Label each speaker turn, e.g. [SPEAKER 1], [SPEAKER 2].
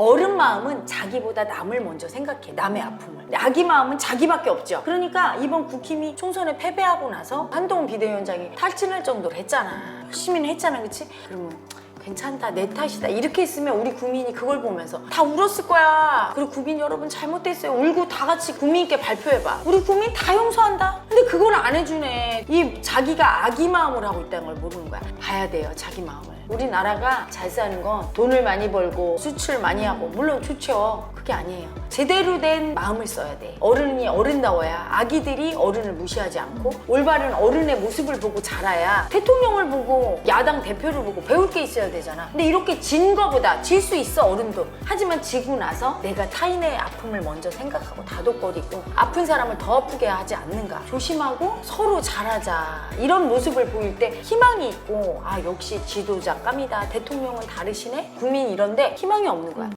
[SPEAKER 1] 어른 마음은 자기보다 남을 먼저 생각해 남의 아픔을. 근데 아기 마음은 자기밖에 없죠. 그러니까 이번 국힘이 총선에 패배하고 나서 한동훈 비대위원장이 탈진할 정도로 했잖아. 열심히는 했잖아 그치? 그러면 괜찮다 내 탓이다. 이렇게 했으면 우리 국민이 그걸 보면서 다 울었을 거야. 그리고 국민 여러분 잘못됐어요. 울고 다 같이 국민께 발표해봐. 우리 국민 다 용서한다. 근데 그걸 안 해주네. 이 자기가 아기 마음을 하고 있다는 걸 모르는 거야. 봐야 돼요 자기 마음을 우리나라가 잘 사는 건 돈을 많이 벌고 수출 많이 하고 물론 좋죠 그게 아니에요. 제대로 된 마음을 써야 돼. 어른이 어른다워야 아기들이 어른을 무시하지 않고 올바른 어른의 모습을 보고 자라야 대통령을 보고 야당 대표를 보고 배울 게 있어야 되잖아. 근데 이렇게 진 거보다 질 수 있어 어른도. 하지만 지고 나서 내가 타인의 아픔을 먼저 생각하고 다독거리고 아픈 사람을 더 아프게 하지 않는가. 조심하고 서로 잘하자. 이런 모습을 보일 때 희망이 있고 아 역시 지도자 깜이다. 대통령은 다르시네. 국민 이런데 희망이 없는 거야